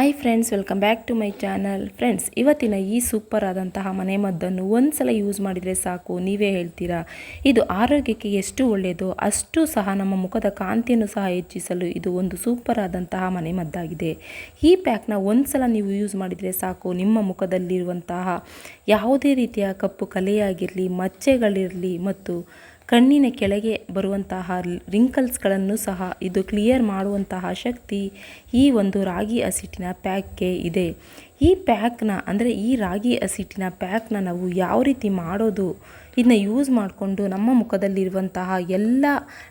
Hi friends welcome back to my channel friends ಇವತ್ತಿನ ಈ super ಆದಂತಹ ಮನೆಮದ್ದನ್ನು ಒಂದು ಸಲ ಯೂಸ್ ಮಾಡಿದರೆ ಸಾಕು, ನೀವೇ ಹೇಳ್ತೀರಾ? ಇದು ಆರೋಗ್ಯಕ್ಕೆ ಎಷ್ಟು ಒಳ್ಳೆಯದೋ ಅಷ್ಟು ಸಹ ನಮ್ಮ ಮುಖದ ಕಾಂತಿಯನ್ನು ಸಹ ಹೆಚ್ಚಿಸಲು ಇದು ಒಂದು ಸೂಪರ್ ಆದಂತಹ ಮನೆಮದ್ದಾಗಿದೆ ಈ ಪ್ಯಾಕ್ನ ಒಂದು ಸಲ ನೀವು ಯೂಸ್ ಮಾಡಿದರೆ ಸಾಕು, ನಿಮ್ಮ ಮುಖದಲ್ಲಿರುವಂತಹ ಯಾವುದೇ ರೀತಿಯ ಕಪ್ಪು ಕಲೆಯಾಗಿರಲಿ, ಮಚ್ಚೆಗಳಿರಲಿ ಮತ್ತು ಕಣ್ಣಿನ ಕೆಳಗೆ ಬರುವಂತಹ ರಿಂಕಲ್ಸ್ಗಳನ್ನು ಸಹ ಇದು ಕ್ಲಿಯರ್ ಮಾಡುವಂತಹ ಶಕ್ತಿ ಈ ಒಂದು ರಾಗಿ ಹಸಿಟ್ಟಿನ ಪ್ಯಾಕ್ಗೆ ಇದೆ. ಈ ಪ್ಯಾಕ್ನ ಅಂದರೆ ಈ ರಾಗಿ ಹಸಿಟ್ಟಿನ ಪ್ಯಾಕ್ನ ನಾವು ಯಾವ ರೀತಿ ಮಾಡೋದು ಇದನ್ನ ಯೂಸ್ ಮಾಡಿಕೊಂಡು ನಮ್ಮ ಮುಖದಲ್ಲಿರುವಂತಹ ಎಲ್ಲ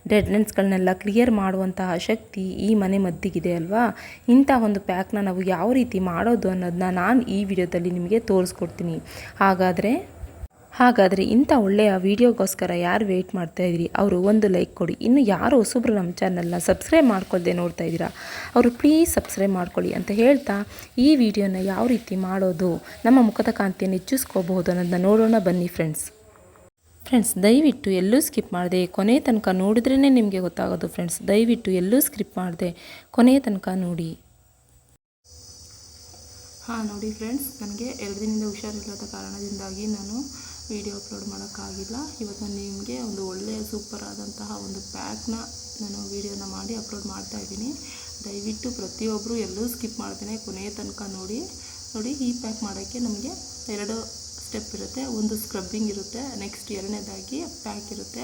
ಡೆಡ್ನೆನ್ಸ್ಗಳನ್ನೆಲ್ಲ ಕ್ಲಿಯರ್ ಮಾಡುವಂತಹ ಶಕ್ತಿ ಈ ಮನೆ ಮದ್ದಿಗಿದೆ ಅಲ್ವಾ? ಇಂಥ ಒಂದು ಪ್ಯಾಕ್ನ ನಾವು ಯಾವ ರೀತಿ ಮಾಡೋದು ಅನ್ನೋದನ್ನ ನಾನು ಈ ವಿಡಿಯೋದಲ್ಲಿ ನಿಮಗೆ ತೋರಿಸ್ಕೊಡ್ತೀನಿ. ಹಾಗಾದರೆ ಹಾಗಾದರೆ ಇಂಥ ಒಳ್ಳೆಯ ವೀಡಿಯೋಗೋಸ್ಕರ ಯಾರು ವೆಯ್ಟ್ ಮಾಡ್ತಾ ಇದ್ದೀರಿ ಅವರು ಒಂದು ಲೈಕ್ ಕೊಡಿ. ಇನ್ನು ಯಾರು ಹೊಸಬ್ರು ನಮ್ಮ ಚಾನಲ್ನ ಸಬ್ಸ್ಕ್ರೈಬ್ ಮಾಡ್ಕೊಳ್ದೆ ನೋಡ್ತಾ ಇದ್ದೀರಾ? ಅವರು ಪ್ಲೀಸ್ ಸಬ್ಸ್ಕ್ರೈಬ್ ಮಾಡ್ಕೊಳ್ಳಿ ಅಂತ ಹೇಳ್ತಾ ಈ ವಿಡಿಯೋನ ಯಾವ ರೀತಿ ಮಾಡೋದು, ನಮ್ಮ ಮುಖದ ಕಾಂತಿಯನ್ನು ಹೆಚ್ಚಿಸ್ಕೋಬಹುದು ಅನ್ನೋದನ್ನ ನೋಡೋಣ ಬನ್ನಿ ಫ್ರೆಂಡ್ಸ್ ಫ್ರೆಂಡ್ಸ್ ದಯವಿಟ್ಟು ಎಲ್ಲೂ ಸ್ಕಿಪ್ ಮಾಡಿದೆ. ಕೊನೆ ತನಕ ನೋಡಿದ್ರೇ ನಿಮಗೆ ಗೊತ್ತಾಗೋದು ಫ್ರೆಂಡ್ಸ್ ದಯವಿಟ್ಟು ಎಲ್ಲೂ ಸ್ಕಿಪ್ ಮಾಡಿದೆ. ಕೊನೆ ತನಕ ನೋಡಿ. ಹಾಂ, ನೋಡಿ ಫ್ರೆಂಡ್ಸ್ ನನಗೆ ಎರಡು ದಿನದಿಂದ ಹುಷಾರಿಲ್ಲದ ಕಾರಣದಿಂದಾಗಿ ನಾನು ವಿಡಿಯೋ ಅಪ್ಲೋಡ್ ಮಾಡೋಕ್ಕಾಗಿಲ್ಲ. ಇವತ್ತು ನಾನು ನಿಮಗೆ ಒಂದು ಒಳ್ಳೆಯ ಸೂಪರ್ ಆದಂತಹ ಒಂದು ಪ್ಯಾಕ್ನ ನಾನು ವೀಡಿಯೋನ ಮಾಡಿ ಅಪ್ಲೋಡ್ ಮಾಡ್ತಾ ಇದ್ದೀನಿ. ದಯವಿಟ್ಟು ಪ್ರತಿಯೊಬ್ಬರು ಎಲ್ಲೂ ಸ್ಕಿಪ್ ಮಾಡ್ತೇನೆ ಕೊನೆಯ ತನಕ ನೋಡಿ. ನೋಡಿ, ಈ ಪ್ಯಾಕ್ ಮಾಡೋಕ್ಕೆ ನಮಗೆ ಎರಡು ಸ್ಟೆಪ್ ಇರುತ್ತೆ. ಒಂದು ಸ್ಕ್ರಬ್ಬಿಂಗ್ ಇರುತ್ತೆ ನೆಕ್ಸ್ಟ್ ಎರಡನೇದಾಗಿ ಪ್ಯಾಕ್ ಇರುತ್ತೆ.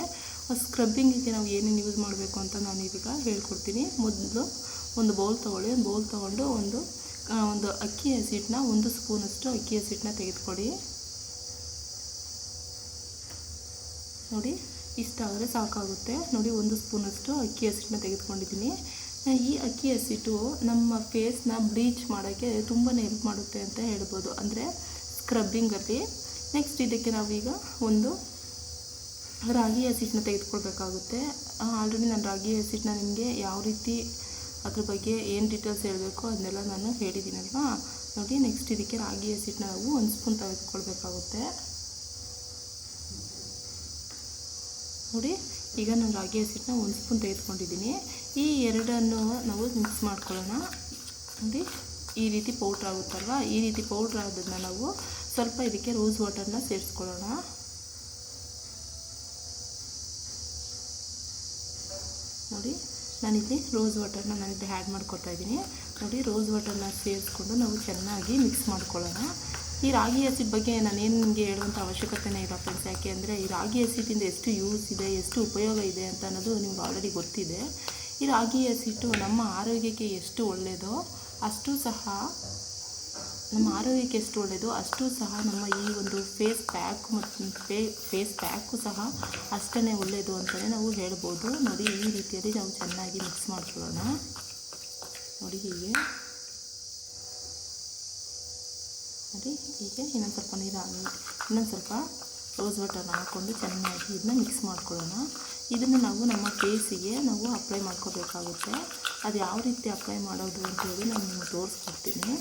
ಸ್ಕ್ರಬ್ಬಿಂಗಿಗೆ ನಾವು ಏನೇನು ಯೂಸ್ ಮಾಡಬೇಕು ಅಂತ ನಾನು ಇದೀಗ ಹೇಳ್ಕೊಡ್ತೀನಿ. ಮೊದಲು ಒಂದು ಬೌಲ್ ತೊಗೊಳ್ಳಿ. ಒಂದು ಬೌಲ್ ತೊಗೊಂಡು ಒಂದು ಒಂದು ಅಕ್ಕಿ ಹಸಿಟ್ಟನ್ನ ಒಂದು ಸ್ಪೂನಷ್ಟು ಅಕ್ಕಿ ಹಸಿಟ್ಟನ್ನ ತೆಗೆದುಕೊಳ್ಳಿ. ನೋಡಿ ಇಷ್ಟಾದರೆ ಸಾಕಾಗುತ್ತೆ. ನೋಡಿ, ಒಂದು ಸ್ಪೂನಷ್ಟು ಅಕ್ಕಿ ಹಸಿಟ್ಟನ್ನ ತೆಗೆದುಕೊಂಡಿದ್ದೀನಿ. ಈ ಅಕ್ಕಿ ಹಸಿಟ್ಟು ನಮ್ಮ ಫೇಸ್ನ ಬ್ಲೀಚ್ ಮಾಡೋಕ್ಕೆ ತುಂಬಾ ಹೆಲ್ಪ್ ಮಾಡುತ್ತೆ ಅಂತ ಹೇಳ್ಬೋದು. ಅಂದರೆ ಸ್ಕ್ರಬ್ಬಿಂಗಲ್ಲಿ ನೆಕ್ಸ್ಟ್ ಇದಕ್ಕೆ ನಾವೀಗ ಒಂದು ರಾಗಿ ಹಸಿಟ್ಟನ್ನ ತೆಗೆದುಕೊಳ್ಬೇಕಾಗುತ್ತೆ. ಆಲ್ರೆಡಿ ನಾನು ರಾಗಿ ಹಸಿಟ್ಟನ್ನ ನಿಮಗೆ ಯಾವ ರೀತಿ ಅದ್ರ ಬಗ್ಗೆ ಏನು ಡೀಟೇಲ್ಸ್ ಹೇಳಬೇಕು ಅದನ್ನೆಲ್ಲ ನಾನು ಹೇಳಿದ್ದೀನಲ್ವಾ? ನೋಡಿ ನೆಕ್ಸ್ಟ್ ಇದಕ್ಕೆ ರಾಗಿ ಹಸಿಟ್ಟನ್ನ ನಾವು ಒಂದು ಸ್ಪೂನ್ ತೆಗೆದುಕೊಳ್ಬೇಕಾಗುತ್ತೆ. ನೋಡಿ ಈಗ ನಾನು ರಾಗಿ ಹಸಿಟ್ಟನ್ನ ಒಂದು ಸ್ಪೂನ್ ತೆಗೆದುಕೊಂಡಿದ್ದೀನಿ. ಈ ಎರಡನ್ನು ನಾವು ಮಿಕ್ಸ್ ಮಾಡ್ಕೊಳ್ಳೋಣ. ನೋಡಿ, ಈ ರೀತಿ ಪೌಡ್ರ್ ಆಗುತ್ತಲ್ವ? ಈ ರೀತಿ ಪೌಡ್ರ್ ಆದನ್ನ ನಾವು ಸ್ವಲ್ಪ ಇದಕ್ಕೆ ರೋಸ್ ವಾಟರ್ನ ಸೇರಿಸ್ಕೊಳ್ಳೋಣ. ನೋಡಿ, ನಾನಿಲ್ಲಿ ರೋಸ್ ವಾಟರ್ನ ನಾನಿಲ್ಲಿ ಆ್ಯಡ್ ಮಾಡ್ಕೊತಾ ಇದ್ದೀನಿ. ನೋಡಿ ರೋಸ್ ವಾಟರ್ನ ಸೇರಿಸ್ಕೊಂಡು ನಾವು ಚೆನ್ನಾಗಿ ಮಿಕ್ಸ್ ಮಾಡ್ಕೊಳ್ಳೋಣ. ಈ ರಾಗಿ ಹಸಿಟ್ ಬಗ್ಗೆ ನಾನೇನು ನಿಮಗೆ ಹೇಳುವಂಥ ಅವಶ್ಯಕತೆನೇ ಇಲ್ಲ ಫ್ರೆಂಡ್ಸ್ ಯಾಕೆ ಅಂದರೆ ಈ ರಾಗಿ ಹಸಿಟ್ಟಿಂದ ಎಷ್ಟು ಯೂಸ್ ಇದೆ, ಎಷ್ಟು ಉಪಯೋಗ ಇದೆ ಅಂತ ಅನ್ನೋದು ನಿಮ್ಗೆ ಆಲ್ರೆಡಿ ಗೊತ್ತಿದೆ. ಈ ರಾಗಿ ಹಸಿಟ್ಟು ನಮ್ಮ ಆರೋಗ್ಯಕ್ಕೆ ಎಷ್ಟು ಒಳ್ಳೆಯದೋ ಅಷ್ಟು ಸಹ, ನಮ್ಮ ಆರೋಗ್ಯಕ್ಕೆ ಎಷ್ಟು ಒಳ್ಳೆಯದು ಅಷ್ಟು ಸಹ ನಮ್ಮ ಈ ಒಂದು ಫೇಸ್ ಪ್ಯಾಕ್ ಮತ್ತು ಫೇ ಫೇಸ್ ಪ್ಯಾಕು ಸಹ ಅಷ್ಟೇ ಒಳ್ಳೆಯದು ಅಂತಲೇ ನಾವು ಹೇಳ್ಬೋದು. ನೋಡಿ ಈ ರೀತಿಯಲ್ಲಿ ನಾವು ಚೆನ್ನಾಗಿ ಮಿಕ್ಸ್ ಮಾಡ್ಕೊಳ್ಳೋಣ. ನೋಡಿ ಹೀಗೆ. ನೋಡಿ ಹೀಗೆ ಇನ್ನೊಂದು ಸ್ವಲ್ಪ ನೀರು ಇನ್ನೊಂದು ಸ್ವಲ್ಪ ರೋಸ್ ವಾಟರ್ನ ಹಾಕ್ಕೊಂಡು ಚೆನ್ನಾಗಿ ಇದನ್ನ ಮಿಕ್ಸ್ ಮಾಡ್ಕೊಳ್ಳೋಣ. ಇದನ್ನು ನಾವು ನಮ್ಮ ಫೇಸಿಗೆ ನಾವು ಅಪ್ಲೈ ಮಾಡ್ಕೋಬೇಕಾಗುತ್ತೆ. ಅದು ಯಾವ ರೀತಿ ಅಪ್ಲೈ ಮಾಡೋದು ಅಂತೇಳಿ ನಾನು ನಿಮಗೆ ತೋರಿಸ್ಕೊಡ್ತೀನಿ.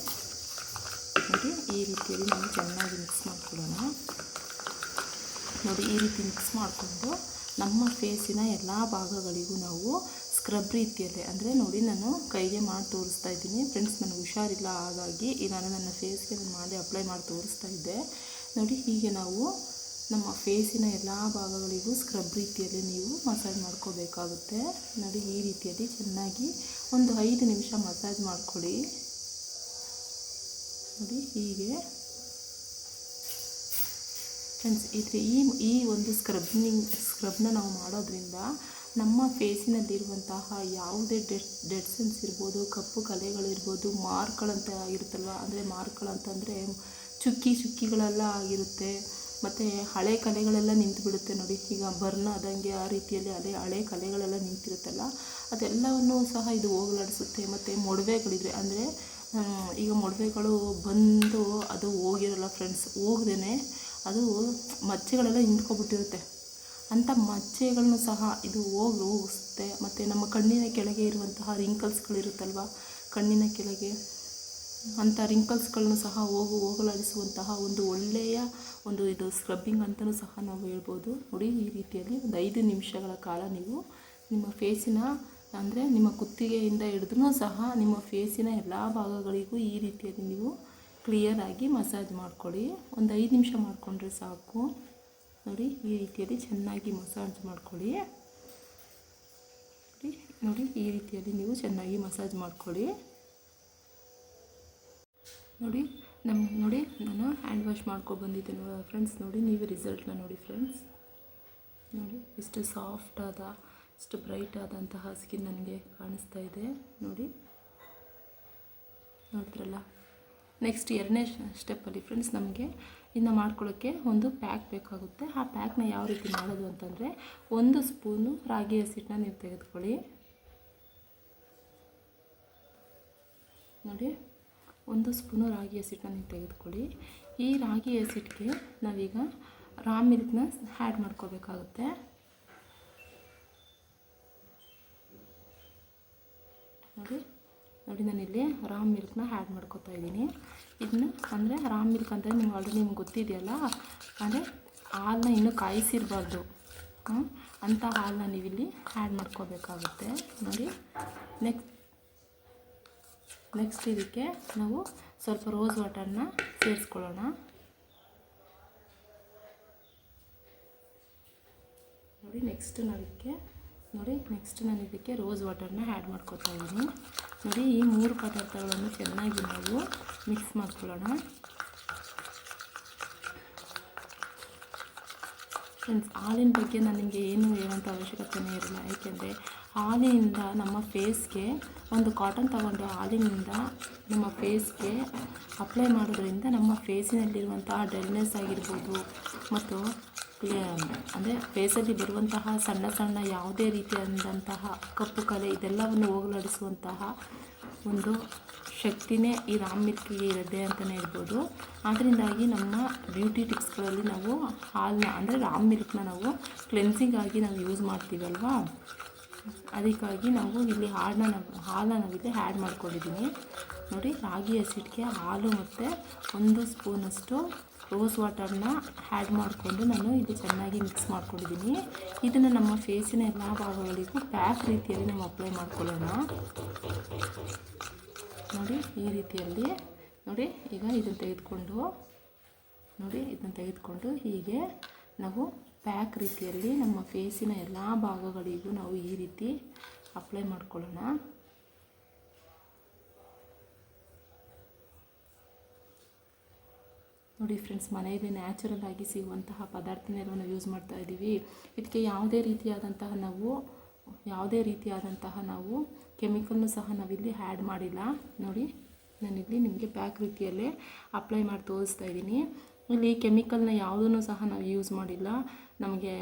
ನೋಡಿ, ಈ ರೀತಿಯಲ್ಲಿ ನಾವು ಚೆನ್ನಾಗಿ ಮಿಕ್ಸ್ ಮಾಡ್ಕೊಳ್ಳೋಣ. ನೋಡಿ, ಈ ರೀತಿ ಮಿಕ್ಸ್ ಮಾಡಿಕೊಂಡು ನಮ್ಮ ಫೇಸಿನ ಎಲ್ಲ ಭಾಗಗಳಿಗೂ ನಾವು ಸ್ಕ್ರಬ್ ರೀತಿಯಲ್ಲಿ ಅಂದರೆ ನೋಡಿ ನಾನು ಕೈಗೆ ಮಾಡಿ ತೋರಿಸ್ತಾ ಇದ್ದೀನಿ. ಫ್ರೆಂಡ್ಸ್ ನನಗೆ ಹುಷಾರಿಲ್ಲ, ಹಾಗಾಗಿ ನಾನು ನನ್ನ ಫೇಸ್ಗೆ ನಾನು ಮಾಡಿ ಅಪ್ಲೈ ಮಾಡಿ ತೋರಿಸ್ತಾ ಇದ್ದೆ. ನೋಡಿ, ಹೀಗೆ ನಾವು ನಮ್ಮ ಫೇಸಿನ ಎಲ್ಲ ಭಾಗಗಳಿಗೂ ಸ್ಕ್ರಬ್ ರೀತಿಯಲ್ಲಿ ನೀವು ಮಸಾಜ್ ಮಾಡ್ಕೋಬೇಕಾಗುತ್ತೆ. ನೋಡಿ, ಈ ರೀತಿಯಲ್ಲಿ ಚೆನ್ನಾಗಿ ಒಂದು ಐದು ನಿಮಿಷ ಮಸಾಜ್ ಮಾಡ್ಕೊಳ್ಳಿ. ನೋಡಿ, ಹೀಗೆ. ಫ್ರೆಂಡ್ಸ್ ಇದ್ರೆ ಈ ಈ ಒಂದು ಸ್ಕ್ರಬ್ನಿಂಗ್ ಸ್ಕ್ರಬ್ನ ನಾವು ಮಾಡೋದ್ರಿಂದ ನಮ್ಮ ಫೇಸಿನಲ್ಲಿರುವಂತಹ ಯಾವುದೇ ಡೆಡ್ ಡೆಡ್ ಸೆನ್ಸ್ ಇರ್ಬೋದು, ಕಪ್ಪು ಕಲೆಗಳಿರ್ಬೋದು ಮಾರ್ಕ್ಗಳಂತ ಆಗಿರುತ್ತಲ್ವ? ಅಂದರೆ ಮಾರ್ಕ್ಗಳಂತಂದರೆ ಚುಕ್ಕಿ ಚುಕ್ಕಿಗಳೆಲ್ಲ ಆಗಿರುತ್ತೆ. ಮತ್ತು ಹಳೆ ಕಲೆಗಳೆಲ್ಲ ನಿಂತು ಬಿಡುತ್ತೆ ನೋಡಿ. ಈಗ ಬರ್ನ್ ಆದಂಗೆ ಆ ರೀತಿಯಲ್ಲಿ ಅದೇ ಹಳೆ ಕಲೆಗಳೆಲ್ಲ ನಿಂತಿರುತ್ತಲ್ಲ. ಅದೆಲ್ಲವನ್ನು ಸಹ ಇದು ಹೋಗಲಾಡಿಸುತ್ತೆ. ಮತ್ತು ಮೊಡವೆಗಳಿದ್ರೆ ಅಂದರೆ ಈಗ ಮೊಡವೆಗಳು ಬಂದು ಅದು ಹೋಗಿರಲ್ಲ ಫ್ರೆಂಡ್ಸ್ ಹೋಗ್ದೇ ಅದು ಮಚ್ಚೆಗಳೆಲ್ಲ ನಿಂತ್ಕೊಬಿಟ್ಟಿರುತ್ತೆ ಅಂಥ ಮಚ್ಚೆಗಳನ್ನು ಸಹ ಇದು ಹೋಗಿ ಹೋಗಿಸುತ್ತೆ ಮತ್ತು ನಮ್ಮ ಕಣ್ಣಿನ ಕೆಳಗೆ ಇರುವಂತಹ ರಿಂಕಲ್ಸ್ಗಳಿರುತ್ತಲ್ವ ಕಣ್ಣಿನ ಕೆಳಗೆ. ಅಂಥ ರಿಂಕಲ್ಸ್ಗಳನ್ನು ಸಹ ಹೋಗು, ಹೋಗಲಾಡಿಸುವಂತಹ ಒಂದು ಒಳ್ಳೆಯ ಒಂದು ಇದು ಸ್ಕ್ರಬ್ಬಿಂಗ್ ಅಂತಲೂ ಸಹ ನಾವು ಹೇಳ್ಬೋದು. ನೋಡಿ, ಈ ರೀತಿಯಲ್ಲಿ ಒಂದು ಐದು ನಿಮಿಷಗಳ ಕಾಲ ನೀವು ನಿಮ್ಮ ಫೇಸಿನ ಅಂದರೆ ನಿಮ್ಮ ಕುತ್ತಿಗೆಯಿಂದ ಹಿಡಿದ್ರೂ ಸಹ ನಿಮ್ಮ ಫೇಸಿನ ಎಲ್ಲ ಭಾಗಗಳಿಗೂ ಈ ರೀತಿಯಲ್ಲಿ ನೀವು ಕ್ಲಿಯರಾಗಿ ಮಸಾಜ್ ಮಾಡ್ಕೊಳ್ಳಿ. ಒಂದು ಐದು ನಿಮಿಷ ಮಾಡಿಕೊಂಡ್ರೆ ಸಾಕು. ನೋಡಿ, ಈ ರೀತಿಯಲ್ಲಿ ಚೆನ್ನಾಗಿ ಮಸಾಜ್ ಮಾಡ್ಕೊಳ್ಳಿ. ನೋಡಿ ನೋಡಿ, ಈ ರೀತಿಯಲ್ಲಿ ನೀವು ಚೆನ್ನಾಗಿ ಮಸಾಜ್ ಮಾಡ್ಕೊಳ್ಳಿ. ನೋಡಿ ನಮ್ಮ ನೋಡಿ, ನಾನು ಹ್ಯಾಂಡ್ ವಾಶ್ ಮಾಡ್ಕೊಂಡು ಬಂದಿದ್ದೇನೆ ಫ್ರೆಂಡ್ಸ್ ನೋಡಿ, ನೀವೇ ರಿಸಲ್ಟ್ನ ನೋಡಿ ಫ್ರೆಂಡ್ಸ್ ನೋಡಿ, ಇಷ್ಟು ಸಾಫ್ಟ್ ಆದ, ಇಷ್ಟು ಬ್ರೈಟ್ ಆದಂತಹ ಸ್ಕಿನ್ ನನಗೆ ಕಾಣಿಸ್ತಾ ಇದೆ. ನೋಡಿ ನೋಡಿದ್ರಲ್ಲ ನೆಕ್ಸ್ಟ್ ಎರಡನೇ ಸ್ಟೆಪ್ಪಲ್ಲಿ ಫ್ರೆಂಡ್ಸ್ ನಮಗೆ ಇನ್ನು ಮಾಡ್ಕೊಳ್ಳೋಕ್ಕೆ ಒಂದು ಪ್ಯಾಕ್ ಬೇಕಾಗುತ್ತೆ. ಆ ಪ್ಯಾಕ್ನ ಯಾವ ರೀತಿ ಮಾಡೋದು ಅಂತಂದರೆ ಒಂದು ಸ್ಪೂನು ರಾಗಿ ಹಸಿಟ್ಟನ್ನ ನೀವು ತೆಗೆದುಕೊಳ್ಳಿ. ನೋಡಿ, ಒಂದು ಸ್ಪೂನು ರಾಗಿ ಹಸಿಟ್ಟನ್ನ ನೀವು ತೆಗೆದುಕೊಳ್ಳಿ. ಈ ರಾಗಿ ಹಸಿಟ್ಟಿಗೆ ನಾವೀಗ ರಾ ಮಿಲ್ಕ್ನ ಆ್ಯಡ್ ಮಾಡ್ಕೋಬೇಕಾಗುತ್ತೆ. ನೋಡಿ ನೋಡಿ, ನಾನು ಇಲ್ಲಿ ರಾಮ್ ಮಿಲ್ಕ್ನ ಆ್ಯಡ್ ಮಾಡ್ಕೊತಾ ಇದ್ದೀನಿ. ಇದನ್ನ ಅಂದರೆ ರಾಮ್ ಮಿಲ್ಕ್ ಅಂದರೆ ನಿಮ್ಗೆ ಆಲ್ರೆಡಿ ನಿಮ್ಗೆ ಗೊತ್ತಿದೆಯಲ್ಲ? ಅಂದರೆ ಹಾಲನ್ನ ಇನ್ನೂ ಕಾಯಿಸಿರಬಾರ್ದು. ಅಂಥ ಹಾಲನ್ನ ನೀವಿಲ್ಲಿ ಆ್ಯಡ್ ಮಾಡ್ಕೋಬೇಕಾಗುತ್ತೆ. ನೋಡಿ ನೆಕ್ಸ್ಟ್ ನೆಕ್ಸ್ಟ್ ಇದಕ್ಕೆ ನಾವು ಸ್ವಲ್ಪ ರೋಸ್ ವಾಟರ್ನ ಸೇರಿಸ್ಕೊಳ್ಳೋಣ. ನೋಡಿ ನೆಕ್ಸ್ಟ್ ನಾವಿದಕ್ಕೆ ನೋಡಿ ನೆಕ್ಸ್ಟ್ ನಾನು ಇದಕ್ಕೆ ರೋಸ್ ವಾಟರ್ನ ಆ್ಯಡ್ ಮಾಡ್ಕೊತಾ ಇದ್ದೀನಿ. ನೋಡಿ, ಈ ಮೂರು ಪದಾರ್ಥಗಳನ್ನು ಚೆನ್ನಾಗಿ ನಾವು ಮಿಕ್ಸ್ ಮಾಡ್ಕೊಳ್ಳೋಣ. ಫ್ರೆಂಡ್ಸ್ ಹಾಲಿನ ಬಗ್ಗೆ ನಿಮಗೆ ಏನು ಹೇಳುವಂಥ ಅವಶ್ಯಕತೆಯೇ ಇರಲ್ಲ. ಯಾಕೆಂದರೆ, ಹಾಲಿನಿಂದ ನಮ್ಮ ಫೇಸ್ಗೆ ಒಂದು ಕಾಟನ್ ತಗೊಂಡು ಹಾಲಿನಿಂದ ನಮ್ಮ ಫೇಸ್ಗೆ ಅಪ್ಲೈ ಮಾಡೋದ್ರಿಂದ ನಮ್ಮ ಫೇಸಿನಲ್ಲಿರುವಂತಹ ಡ್ರೈನೆಸ್ ಆಗಿರ್ಬೋದು, ಮತ್ತು ಅಂದರೆ ಫೇಸಲ್ಲಿ ಬರುವಂತಹ ಸಣ್ಣ ಸಣ್ಣ ಯಾವುದೇ ರೀತಿಯಾದಂತಹ ಕಪ್ಪು ಕಲೆ ಇದೆಲ್ಲವನ್ನು ಹೋಗಲಾಡಿಸುವಂತಹ ಒಂದು ಶಕ್ತಿನೇ ಈ ರಾಮ್ ಮಿಲ್ಕಿಗೆ ಇರುತ್ತೆ ಅಂತಲೇ ಹೇಳ್ಬೋದು. ಆದ್ದರಿಂದಾಗಿ ನಮ್ಮ ಬ್ಯೂಟಿ ಟಿಪ್ಸ್ಗಳಲ್ಲಿ ನಾವು ಹಾಲನ್ನ ಅಂದರೆ ರಾಮ್ ಮಿಲ್ಕ್ನ ನಾವು ಕ್ಲೆನ್ಸಿಂಗ್ ಆಗಿ ನಾವು ಯೂಸ್ ಮಾಡ್ತೀವಲ್ವಾ? ಅದಕ್ಕಾಗಿ ನಾವು ಇಲ್ಲಿ ಹಾಲನ್ನ ನಾವು ಹಾಲನ್ನ ನಾವಿಲ್ಲಿ ಆ್ಯಡ್ ಮಾಡ್ಕೊಂಡಿದ್ದೀನಿ ನೋಡಿ ರಾಗಿ ಹಸಿಟ್ಟಿಗೆ ಹಾಲು ಮತ್ತು ಒಂದು ಸ್ಪೂನಷ್ಟು ರೋಸ್ ವಾಟರ್ನ ಆ್ಯಡ್ ಮಾಡಿಕೊಂಡು ನಾನು ಇದು ಚೆನ್ನಾಗಿ ಮಿಕ್ಸ್ ಮಾಡ್ಕೊಂಡಿದ್ದೀನಿ. ಇದನ್ನು ನಮ್ಮ ಫೇಸಿನ ಎಲ್ಲ ಭಾಗಗಳಿಗೂ ಪ್ಯಾಕ್ ರೀತಿಯಲ್ಲಿ ನಾವು ಅಪ್ಲೈ ಮಾಡ್ಕೊಳ್ಳೋಣ. ನೋಡಿ, ಈ ರೀತಿಯಲ್ಲಿ. ನೋಡಿ, ಈಗ ಇದನ್ನು ತೆಗೆದುಕೊಂಡು, ನೋಡಿ, ಇದನ್ನು ತೆಗೆದುಕೊಂಡು ಹೀಗೆ ನಾವು ಪ್ಯಾಕ್ ರೀತಿಯಲ್ಲಿ ನಮ್ಮ ಫೇಸಿನ ಎಲ್ಲ ಭಾಗಗಳಿಗೂ ನಾವು ಈ ರೀತಿ ಅಪ್ಲೈ ಮಾಡ್ಕೊಳ್ಳೋಣ. ನೋಡಿ ಫ್ರೆಂಡ್ಸ್ ಮನೆಯಲ್ಲಿ ನ್ಯಾಚುರಲ್ ಆಗಿ ಸಿಗುವಂತಹ ಪದಾರ್ಥನೆಲ್ಲ ನಾವು ಯೂಸ್ ಮಾಡ್ತಾ ಇದ್ದೀವಿ. ಇದಕ್ಕೆ ಯಾವುದೇ ರೀತಿಯಾದಂತಹ ನಾವು, ಯಾವುದೇ ರೀತಿಯಾದಂತಹ ನಾವು ಕೆಮಿಕಲ್ನು ಸಹ ನಾವಿಲ್ಲಿ ಆ್ಯಡ್ ಮಾಡಿಲ್ಲ. ನೋಡಿ, ನಾನಿಲ್ಲಿ ನಿಮಗೆ ಪ್ಯಾಕ್ ರೀತಿಯಲ್ಲೇ ಅಪ್ಲೈ ಮಾಡಿ ತೋರಿಸ್ತಾ ಇದ್ದೀನಿ. ಇಲ್ಲಿ ಕೆಮಿಕಲ್ನ ಯಾವುದನ್ನು ಸಹ ನಾವು ಯೂಸ್ ಮಾಡಿಲ್ಲ. ನಮಗೆ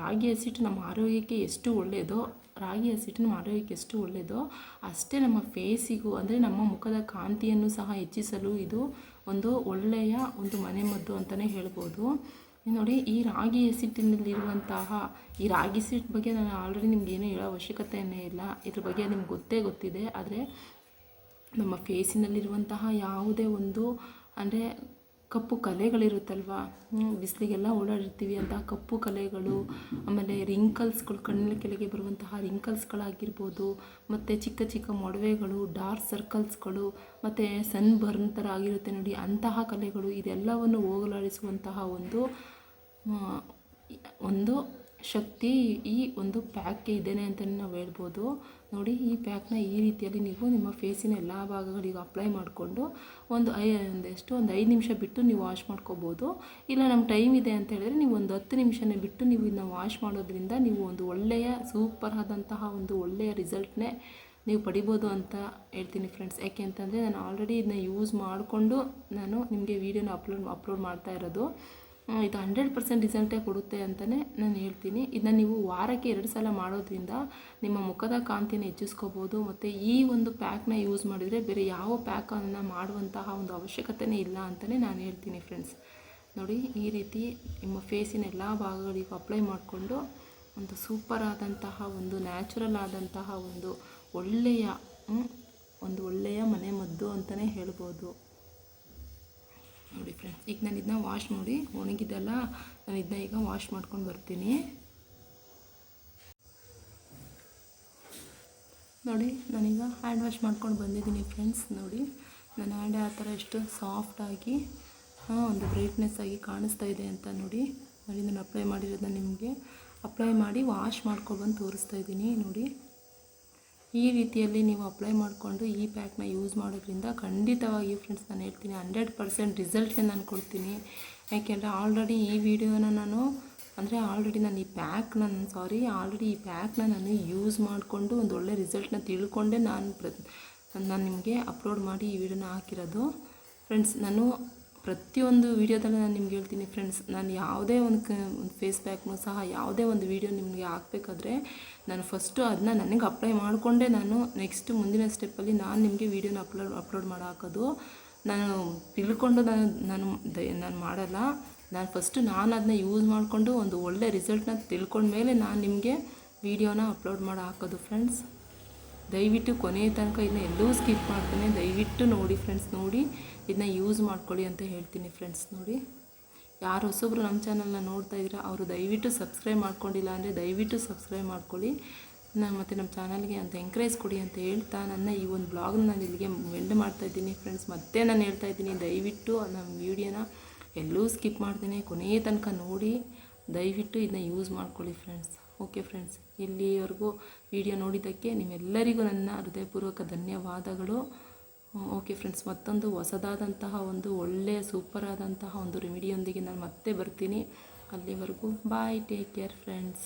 ರಾಗಿ ಹಸಿಟ್ಟು ನಮ್ಮ ಆರೋಗ್ಯಕ್ಕೆ ಎಷ್ಟು ಒಳ್ಳೆಯದೋ ರಾಗಿ ಹಸಿಟ್ಟು ನಮ್ಮ ಆರೋಗ್ಯಕ್ಕೆ ಎಷ್ಟು ಒಳ್ಳೆಯದೋ ಅಷ್ಟೇ ನಮ್ಮ ಫೇಸಿಗೂ ಅಂದರೆ ನಮ್ಮ ಮುಖದ ಕಾಂತಿಯನ್ನು ಸಹ ಹೆಚ್ಚಿಸಲು ಇದು ಒಂದು ಒಳ್ಳೆಯ ಒಂದು ಮನೆಮದ್ದು ಅಂತಲೇ ಹೇಳ್ಬೋದು. ನೋಡಿ, ಈ ರಾಗಿ ಹಸಿಟ್ಟಿನಲ್ಲಿರುವಂತಹ, ಈ ರಾಗಿ ಸಿಟ್ ಬಗ್ಗೆ ನಾನು ಆಲ್ರೆಡಿ ನಿಮ್ಗೆ ಏನೂ ಹೇಳೋ ಅವಶ್ಯಕತೆಯೇ ಇಲ್ಲ. ಇದ್ರ ಬಗ್ಗೆ ನಿಮ್ಗೆ ಗೊತ್ತೇ ಗೊತ್ತಿದೆ. ಆದರೆ, ನಮ್ಮ ಫೇಸಿನಲ್ಲಿರುವಂತಹ ಯಾವುದೇ ಒಂದು, ಅಂದರೆ ಕಪ್ಪು ಕಲೆಗಳಿರುತ್ತಲ್ವ? ಬಿಸಿಲಿಗೆಲ್ಲ ಓಡಾಡಿರ್ತೀವಿ ಅಂತಹ ಕಪ್ಪು ಕಲೆಗಳು, ಆಮೇಲೆ ರಿಂಕಲ್ಸ್ಗಳು ಕಣ್ಣಿನ ಕೆಳಗೆ ಬರುವಂತಹ ರಿಂಕಲ್ಸ್ಗಳಾಗಿರ್ಬೋದು ಮತ್ತು ಚಿಕ್ಕ ಚಿಕ್ಕ ಮೊಡವೆಗಳು ಡಾರ್ಕ್ ಸರ್ಕಲ್ಸ್ಗಳು ಮತ್ತು ಸನ್ ಬರ್ನ್ ಥರ ಆಗಿರುತ್ತೆ ನೋಡಿ, ಅಂತಹ ಕಲೆಗಳು ಇದೆಲ್ಲವನ್ನು ಹೋಗಲಾಡಿಸುವಂತಹ ಒಂದು ಒಂದು ಶಕ್ತಿ ಈ ಒಂದು ಪ್ಯಾಕ್ಗೆ ಇದ್ದೇನೆ ಅಂತಲೇ ನಾವು ಹೇಳ್ಬೋದು. ನೋಡಿ, ಈ ಪ್ಯಾಕ್ನ ಈ ರೀತಿಯಲ್ಲಿ ನೀವು ನಿಮ್ಮ ಫೇಸಿನ ಎಲ್ಲ ಭಾಗಗಳಿಗೆ ಅಪ್ಲೈ ಮಾಡಿಕೊಂಡು ಒಂದು ಐ ಒಂದೆಷ್ಟು ಒಂದು ಐದು ನಿಮಿಷ ಬಿಟ್ಟು ನೀವು ವಾಶ್ ಮಾಡ್ಕೋಬೋದು. ಇಲ್ಲ ನಮ್ಮ ಟೈಮ್ ಇದೆ ಅಂತ ಹೇಳಿದ್ರೆ ನೀವು ಒಂದು ಹತ್ತು ನಿಮಿಷನೇ ಬಿಟ್ಟು ನೀವು ಇದನ್ನ ವಾಶ್ ಮಾಡೋದ್ರಿಂದ ನೀವು ಒಂದು ಒಳ್ಳೆಯ ಸೂಪರ್ ಆದಂತಹ ಒಂದು ಒಳ್ಳೆಯ ರಿಸಲ್ಟ್ನೇ ನೀವು ಪಡಿಬೋದು ಅಂತ ಹೇಳ್ತೀನಿ ಫ್ರೆಂಡ್ಸ್ ಯಾಕೆ ಅಂತಂದರೆ ನಾನು ಆಲ್ರೆಡಿ ಇದನ್ನ ಯೂಸ್ ಮಾಡಿಕೊಂಡು ನಾನು ನಿಮಗೆ ವೀಡಿಯೋನ ಅಪ್ಲೋಡ್ ಅಪ್ಲೋಡ್ ಮಾಡ್ತಾ ಇರೋದು. ಇದು ಹಂಡ್ರೆಡ್ ಪರ್ಸೆಂಟ್ ರಿಸಲ್ಟೇ ಕೊಡುತ್ತೆ ಅಂತಲೇ ನಾನು ಹೇಳ್ತೀನಿ. ಇದನ್ನ ನೀವು ವಾರಕ್ಕೆ ಎರಡು ಸಲ ಮಾಡೋದ್ರಿಂದ ನಿಮ್ಮ ಮುಖದ ಕಾಂತಿನ ಹೆಚ್ಚಿಸ್ಕೋಬೋದು, ಮತ್ತು ಈ ಒಂದು ಪ್ಯಾಕ್ನ ಯೂಸ್ ಮಾಡಿದರೆ ಬೇರೆ ಯಾವ ಪ್ಯಾಕನ್ನು ಮಾಡುವಂತಹ ಒಂದು ಅವಶ್ಯಕತೆಯೇ ಇಲ್ಲ ಅಂತಲೇ ನಾನು ಹೇಳ್ತೀನಿ ಫ್ರೆಂಡ್ಸ್. ನೋಡಿ, ಈ ರೀತಿ ನಿಮ್ಮ ಫೇಸಿನ ಎಲ್ಲ ಭಾಗಗಳಿಗೂ ಅಪ್ಲೈ ಮಾಡಿಕೊಂಡು ಒಂದು ಸೂಪರ್ ಆದಂತಹ ಒಂದು ನ್ಯಾಚುರಲ್ ಆದಂತಹ ಒಂದು ಒಳ್ಳೆಯ ಒಂದು ಒಳ್ಳೆಯ ಮನೆ ಮದ್ದು ಅಂತಲೇ ಹೇಳ್ಬೋದು. ನೋಡಿ ಫ್ರೆಂಡ್ಸ್ ಈಗ ನಾನು ಇದನ್ನ ವಾಶ್ ಮಾಡಿ, ಒಣಗಿದೆಲ್ಲ, ನಾನು ಇದನ್ನ ಈಗ ವಾಶ್ ಮಾಡ್ಕೊಂಡು ಬರ್ತೀನಿ. ನೋಡಿ ನಾನೀಗ ಹ್ಯಾಂಡ್ ವಾಶ್ ಮಾಡ್ಕೊಂಡು ಬಂದಿದ್ದೀನಿ ಫ್ರೆಂಡ್ಸ್ ನೋಡಿ. ನನ್ನ ಹ್ಯಾಂಡ್ ಆ ಥರ ಎಷ್ಟು ಸಾಫ್ಟಾಗಿ ಒಂದು ಬ್ರೈಟ್ನೆಸ್ ಆಗಿ ಕಾಣಿಸ್ತಾ ಇದೆ ಅಂತ ನೋಡಿ. ನೋಡಿ ನಾನು ಅಪ್ಲೈ ಮಾಡಿರೋದನ್ನ ನಿಮಗೆ ಅಪ್ಲೈ ಮಾಡಿ ವಾಶ್ ಮಾಡ್ಕೊಬಂದು ತೋರಿಸ್ತಾ ಇದ್ದೀನಿ ನೋಡಿ. ಈ ರೀತಿಯಲ್ಲಿ ನೀವು ಅಪ್ಲೈ ಮಾಡಿಕೊಂಡು ಈ ಪ್ಯಾಕ್ನ ಯೂಸ್ ಮಾಡೋದ್ರಿಂದ ಖಂಡಿತವಾಗಿ ಫ್ರೆಂಡ್ಸ್ ನಾನು ಹೇಳ್ತೀನಿ ಹಂಡ್ರೆಡ್ ಪರ್ಸೆಂಟ್ ರಿಸಲ್ಟೇ ನಾನು ಕೊಡ್ತೀನಿ ಯಾಕೆಂದರೆ ಆಲ್ರೆಡಿ ಈ ವಿಡಿಯೋನ ನಾನು ಅಂದರೆ ಆಲ್ರೆಡಿ ನಾನು ಈ ಪ್ಯಾಕ್ ನಾನು ಸಾರಿ ಆಲ್ರೆಡಿ ಈ ಪ್ಯಾಕ್ನ ನಾನು ಯೂಸ್ ಮಾಡಿಕೊಂಡು ಒಂದು ಒಳ್ಳೆ ರಿಸಲ್ಟ್ನ ತಿಳ್ಕೊಂಡೆ ನಾನು ನಾನು ನಿಮಗೆ ಅಪ್ಲೋಡ್ ಮಾಡಿ ಈ ವಿಡಿಯೋನ ಹಾಕಿರೋದು. ಫ್ರೆಂಡ್ಸ್ ನಾನು ಪ್ರತಿಯೊಂದು ವೀಡಿಯೋದಲ್ಲಿ ನಾನು ನಿಮ್ಗೆ ಹೇಳ್ತೀನಿ ಫ್ರೆಂಡ್ಸ್ ನಾನು ಯಾವುದೇ ಒಂದು ಕ, ಒಂದು ಫೇಸ್ ಪ್ಯಾಕ್ನು ಸಹ ಯಾವುದೇ ಒಂದು ವೀಡಿಯೋ ನಿಮಗೆ ಹಾಕಬೇಕಾದ್ರೆ ನಾನು ಫಸ್ಟು ಅದನ್ನ ನನಗೆ ಅಪ್ಲೈ ಮಾಡಿಕೊಂಡೇ ನಾನು ನೆಕ್ಸ್ಟ್ ಮುಂದಿನ ಸ್ಟೆಪ್ಪಲ್ಲಿ ನಾನು ನಿಮಗೆ ವೀಡಿಯೋನ ಅಪ್ಲೋಡ್ ಅಪ್ಲೋಡ್ ಮಾಡಿ ಹಾಕೋದು ನಾನು ತಿಳ್ಕೊಂಡು ನಾನು ನಾನು ನಾನು ಮಾಡಲ್ಲ. ನಾನು ಫಸ್ಟು ನಾನು ಅದನ್ನ ಯೂಸ್ ಮಾಡಿಕೊಂಡು ಒಂದು ಒಳ್ಳೆ ರಿಸಲ್ಟ್ನ ತಿಳ್ಕೊಂಡ್ಮೇಲೆ ನಾನು ನಿಮಗೆ ವೀಡಿಯೋನ ಅಪ್ಲೋಡ್ ಮಾಡಿ ಹಾಕೋದು ಫ್ರೆಂಡ್ಸ್ ದಯವಿಟ್ಟು ಕೊನೆಯ ತನಕ ಇದನ್ನ ಎಲ್ಲೂ ಸ್ಕಿಪ್ ಮಾಡ್ತೀನಿ. ದಯವಿಟ್ಟು ನೋಡಿ ಫ್ರೆಂಡ್ಸ್ ನೋಡಿ ಇದನ್ನ ಯೂಸ್ ಮಾಡ್ಕೊಳ್ಳಿ ಅಂತ ಹೇಳ್ತೀನಿ ಫ್ರೆಂಡ್ಸ್ ನೋಡಿ. ಯಾರು ಹೊಸಬ್ರು ನಮ್ಮ ಚಾನಲ್ನ ನೋಡ್ತಾ ಇದ್ದೀರಾ, ಅವರು ದಯವಿಟ್ಟು ಸಬ್ಸ್ಕ್ರೈಬ್ ಮಾಡ್ಕೊಂಡಿಲ್ಲ ಅಂದರೆ ದಯವಿಟ್ಟು ಸಬ್ಸ್ಕ್ರೈಬ್ ಮಾಡ್ಕೊಳ್ಳಿ. ನಾನು ಮತ್ತು ನಮ್ಮ ಚಾನಲ್ಗೆ ಅಂತ ಎಂಕರೇಜ್ ಕೊಡಿ ಅಂತ ಹೇಳ್ತಾ ನನ್ನ ಈ ಒಂದು ಬ್ಲಾಗ್ನ ನಾನು ಇಲ್ಲಿಗೆ ಎಂಡ್ ಮಾಡ್ತಾ ಇದ್ದೀನಿ ಫ್ರೆಂಡ್ಸ್ ಮತ್ತೆ ನಾನು ಹೇಳ್ತಾ ಇದ್ದೀನಿ, ದಯವಿಟ್ಟು ನಮ್ಮ ವೀಡಿಯೋನ ಎಲ್ಲೂ ಸ್ಕಿಪ್ ಮಾಡ್ತೀನಿ. ಕೊನೆಯ ತನಕ ನೋಡಿ, ದಯವಿಟ್ಟು ಇದನ್ನ ಯೂಸ್ ಮಾಡ್ಕೊಳ್ಳಿ ಫ್ರೆಂಡ್ಸ್ ಓಕೆ ಫ್ರೆಂಡ್ಸ್ ಇಲ್ಲಿವರೆಗೂ ವಿಡಿಯೋ ನೋಡಿದ್ದಕ್ಕೆ ನಿಮ್ಮೆಲ್ಲರಿಗೂ ನನ್ನ ಹೃದಯಪೂರ್ವಕ ಧನ್ಯವಾದಗಳು. ಓಕೆ ಫ್ರೆಂಡ್ಸ್ ಮತ್ತೊಂದು ಹೊಸದಾದಂತಹ ಒಂದು ಒಳ್ಳೆಯ ಸೂಪರ್ ಆದಂತಹ ಒಂದು ರೆಮಿಡಿಯೊಂದಿಗೆ ನಾನು ಮತ್ತೆ ಬರ್ತೀನಿ. ಅಲ್ಲಿವರೆಗೂ ಬಾಯ್ ಟೇಕ್ ಕೇರ್ ಫ್ರೆಂಡ್ಸ್